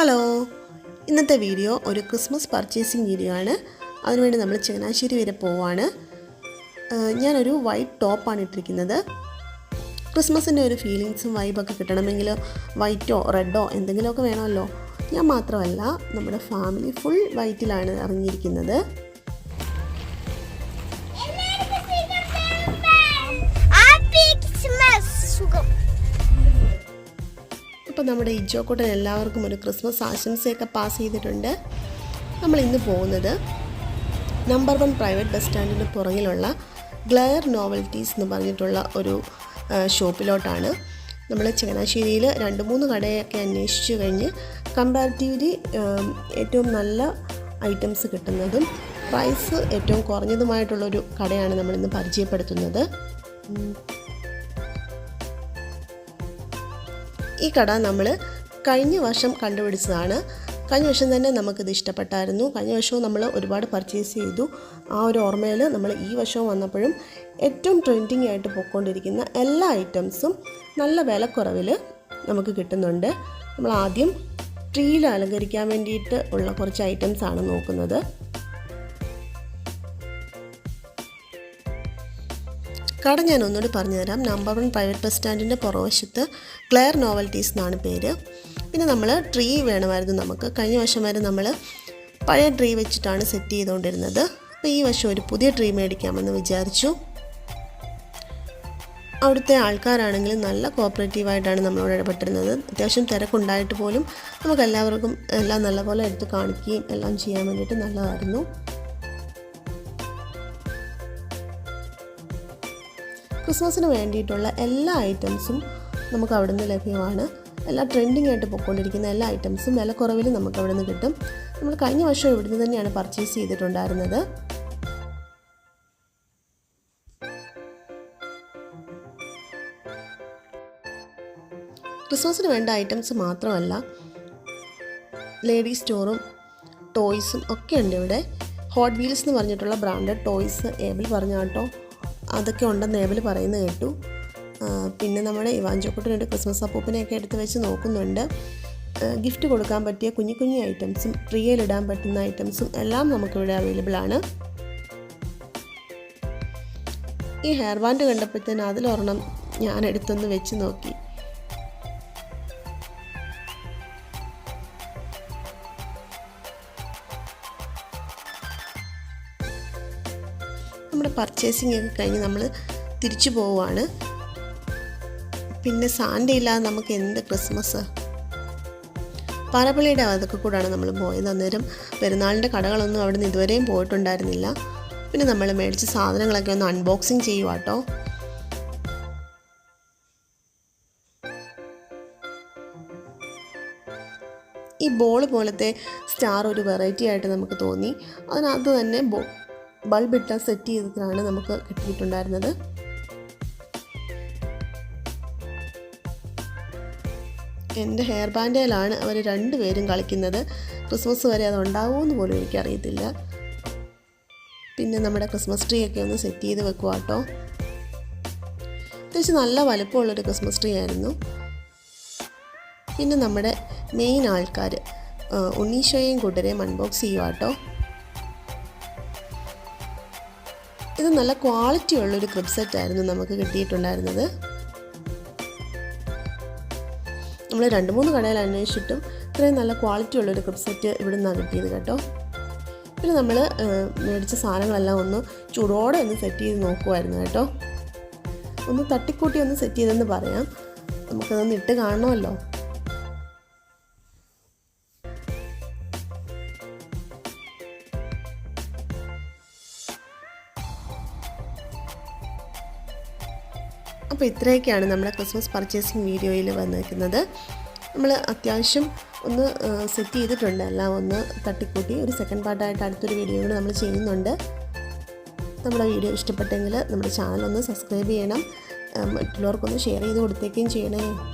Hello ഇന്നത്തെ video ഒരു Christmas purchasing video ആണ്. അതിനുവേണ്ടി നമ്മൾ ചങ്ങനാശ്ശേരി വരെ പോവാണ്. ഞാനൊരു വൈറ്റ് ടോപ്പാണ് ഇട്ടിരിക്കുന്നത്. ക്രിസ്മസിന്റെ ഒരു ഫീലിങ്സും വൈബൊക്കെ കിട്ടണമെങ്കിൽ വൈറ്റോ റെഡോ എന്തെങ്കിലുമൊക്കെ വേണമല്ലോ. ഞാൻ മാത്രമല്ല നമ്മുടെ ഫാമിലി ഫുൾ വൈറ്റിലാണ് ഇറങ്ങിയിരിക്കുന്നത്. അപ്പോൾ നമ്മുടെ ഇജോക്കൂട്ടൻ എല്ലാവർക്കും ഒരു ക്രിസ്മസ് ആശംസയൊക്കെ പാസ് ചെയ്തിട്ടുണ്ട്. നമ്മൾ ഇന്ന് പോകുന്നത് നമ്പർ വൺ പ്രൈവറ്റ് ബസ് സ്റ്റാൻഡിന് പുറകിലുള്ള ഗ്ലെയർ നോവൽറ്റീസ് എന്ന് പറഞ്ഞിട്ടുള്ള ഒരു ഷോപ്പിലോട്ടാണ് നമ്മൾ ചങ്ങനാശ്ശേരിയിൽ രണ്ട് മൂന്ന് കടയൊക്കെ അന്വേഷിച്ചു കഴിഞ്ഞ് കമ്പാരിറ്റീവ്ലി ഏറ്റവും നല്ല ഐറ്റംസ് കിട്ടുന്നതും പ്രൈസ് ഏറ്റവും കുറഞ്ഞതുമായിട്ടുള്ളൊരു കടയാണ് നമ്മളിന്ന് പരിചയപ്പെടുത്തുന്നത്. ഈ കട നമ്മൾ കഴിഞ്ഞ വർഷം കണ്ടുപിടിച്ചതാണ്. കഴിഞ്ഞ വർഷം തന്നെ നമുക്കിത് ഇഷ്ടപ്പെട്ടായിരുന്നു. കഴിഞ്ഞ വർഷവും നമ്മൾ ഒരുപാട് പർച്ചേസ് ചെയ്തു. ആ ഒരു ഓർമ്മയിൽ നമ്മൾ ഈ വർഷവും വന്നപ്പോഴും ഏറ്റവും ട്രെൻഡിങ് ആയിട്ട് പോയിക്കൊണ്ടിരിക്കുന്ന എല്ലാ ഐറ്റംസും നല്ല വിലക്കുറവിൽ നമുക്ക് കിട്ടുന്നുണ്ട്. നമ്മൾ ആദ്യം ട്രീയിൽ അലങ്കരിക്കാൻ വേണ്ടിയിട്ട് ഉള്ള കുറച്ച് ഐറ്റംസ് ആണ് നോക്കുന്നത്. കട ഞാൻ ഒന്നുകൂടി പറഞ്ഞുതരാം. നമ്പർ വൺ പ്രൈവറ്റ് ബസ് സ്റ്റാൻഡിന്റെ പുറവശത്ത് ക്ലെയർ നോവൽറ്റീസ് എന്നാണ് പേര്. പിന്നെ നമ്മൾ ട്രീ വേണമായിരുന്നു നമുക്ക്. കഴിഞ്ഞ വർഷം വരെ നമ്മൾ പഴയ ട്രീ വെച്ചിട്ടാണ് സെറ്റ് ചെയ്തുകൊണ്ടിരുന്നത്. അപ്പോൾ ഈ വർഷം ഒരു പുതിയ ട്രീ മേടിക്കാമെന്ന് വിചാരിച്ചു. അവിടുത്തെ ആൾക്കാരാണെങ്കിൽ നല്ല കോപ്പറേറ്റീവായിട്ടാണ് നമ്മളോട് ഇടപെട്ടിരുന്നത്. അത്യാവശ്യം തിരക്കുണ്ടായിട്ട് പോലും നമുക്ക് എല്ലാവർക്കും എല്ലാം നല്ലപോലെ എടുത്ത് കാണിക്കുകയും എല്ലാം ചെയ്യാൻ വേണ്ടിയിട്ട് നല്ലതായിരുന്നു. ക്രിസ്മസിന് വേണ്ടിയിട്ടുള്ള എല്ലാ ഐറ്റംസും നമുക്ക് അവിടെ നിന്ന് ലഭ്യമാണ്. എല്ലാ ട്രെൻഡിങ് ആയിട്ട് പോയിക്കൊണ്ടിരിക്കുന്ന എല്ലാ ഐറ്റംസും വില കുറവിൽ നമുക്ക് അവിടെ നിന്ന് കിട്ടും. നമ്മൾ കഴിഞ്ഞ വർഷം ഇവിടുന്ന് തന്നെയാണ് പർച്ചേസ് ചെയ്തിട്ടുണ്ടായിരുന്നത്. ക്രിസ്മസിന് വേണ്ട ഐറ്റംസ് മാത്രമല്ല ലേഡീസ് സ്റ്റോറും ടോയ്സും ഒക്കെ ഉണ്ട് ഇവിടെ. ഹോട്ട് വീൽസ് എന്ന് പറഞ്ഞിട്ടുള്ള ബ്രാൻഡഡ് ടോയ്സ് ഏബിൾ പറഞ്ഞ കേട്ടോ. അതൊക്കെ ഉണ്ടെന്ന് ഏബിൾ പറയുന്നത് കേട്ടു. പിന്നെ നമ്മുടെ ഇവാഞ്ചോക്കുട്ടനൊരു ക്രിസ്മസ് അപ്പൂപ്പനെയൊക്കെ എടുത്ത് വെച്ച് നോക്കുന്നുണ്ട്. ഗിഫ്റ്റ് കൊടുക്കാൻ പറ്റിയ കുഞ്ഞു കുഞ്ഞു ഐറ്റംസും ട്രീയിലിടാൻ പറ്റുന്ന ഐറ്റംസും എല്ലാം നമുക്കിവിടെ അവൈലബിൾ ആണ്. ഈ ഹെയർ ബാൻഡ് കണ്ടപ്പോഴത്തേന് അതിലൊരെണ്ണം ഞാൻ എടുത്തൊന്ന് വെച്ച് നോക്കി. നമ്മുടെ പർച്ചേസിംഗ് ഒക്കെ കഴിഞ്ഞ് നമ്മൾ തിരിച്ചു പോവുകയാണ് പിന്നെ സാൻഡ ഇല്ലാതെ നമുക്ക് എന്ത് ക്രിസ്മസ് പാറപ്പള്ളിയുടെ അതൊക്കെ കൂടാണ് നമ്മൾ പോയത്. അന്നേരം പെരുന്നാളിന്റെ കടകളൊന്നും അവിടെ നിന്ന് ഇതുവരെയും പോയിട്ടുണ്ടായിരുന്നില്ല. പിന്നെ നമ്മൾ മേടിച്ച സാധനങ്ങളൊക്കെ ഒന്ന് അൺബോക്സിങ് ചെയ്യുക കേട്ടോ ഈ ബോൾ പോലത്തെ സ്റ്റാർ ഒരു വെറൈറ്റി ആയിട്ട് നമുക്ക് തോന്നി. അതിനകത്ത് തന്നെ ബോ ബൾബ് ഇട്ട സെറ്റ് ചെയ്തതാണ് നമുക്ക് കിട്ടിയിട്ടുണ്ടായിരുന്നത്. എന്റെ ഹെയർ ബാൻഡേലാണ് അവർ രണ്ടുപേരും കളിക്കുന്നത്. ക്രിസ്മസ് വരെ അത് ഉണ്ടാവുമെന്ന് പോലും എനിക്കറിയത്തില്ല. പിന്നെ നമ്മുടെ ക്രിസ്മസ് ട്രീ ഒക്കെ ഒന്ന് സെറ്റ് ചെയ്ത് വെക്കുക കേട്ടോ. അത്യാവശ്യം നല്ല വലുപ്പമുള്ളൊരു ക്രിസ്മസ് ട്രീ ആയിരുന്നു. പിന്നെ നമ്മുടെ മെയിൻ ആൾക്കാർ ഉണ്ണീശോയും കൂട്ടരെയും അൺബോക്സ് ചെയ്യുക കേട്ടോ. ഇത് നല്ല ക്വാളിറ്റി ഉള്ളൊരു ക്രിബ് സെറ്റായിരുന്നു നമുക്ക് കിട്ടിയിട്ടുണ്ടായിരുന്നത്. നമ്മൾ രണ്ട് മൂന്ന് കടയിൽ അന്വേഷിച്ചിട്ടും ഇത്രയും നല്ല ക്വാളിറ്റി ഉള്ളൊരു ക്രിബ് സെറ്റ് ഇവിടെ നിന്നാണ് കിട്ടിയത് കേട്ടോ. പിന്നെ നമ്മൾ മേടിച്ച സാധനങ്ങളെല്ലാം ഒന്ന് ചൂടോടെ ഒന്ന് സെറ്റ് ചെയ്ത് നോക്കുമായിരുന്നു കേട്ടോ. ഒന്ന് തട്ടിക്കൂട്ടി ഒന്ന് സെറ്റ് ചെയ്തെന്ന് പറയാം. നമുക്കതൊന്ന് ഇട്ട് കാണണമല്ലോ. അപ്പോൾ ഇത്രയൊക്കെയാണ് നമ്മുടെ ക്രിസ്മസ് പർച്ചേസിങ് വീഡിയോയിൽ വന്നിരിക്കുന്നത്. നമ്മൾ അത്യാവശ്യം ഒന്ന് സെറ്റ് ചെയ്തിട്ടുണ്ട്. എല്ലാം ഒന്ന് തട്ടിക്കൂട്ടി. ഒരു സെക്കൻഡ് പാർട്ടായിട്ട് അടുത്തൊരു വീഡിയോ കൂടി നമ്മൾ ചെയ്യുന്നുണ്ട്. നമ്മുടെ വീഡിയോ ഇഷ്ടപ്പെട്ടെങ്കിൽ നമ്മുടെ ചാനൽ ഒന്ന് സബ്സ്ക്രൈബ് ചെയ്യണം. മറ്റുള്ളവർക്കൊന്ന് ഷെയർ ചെയ്ത് കൊടുത്തേക്കുകയും ചെയ്യണേ.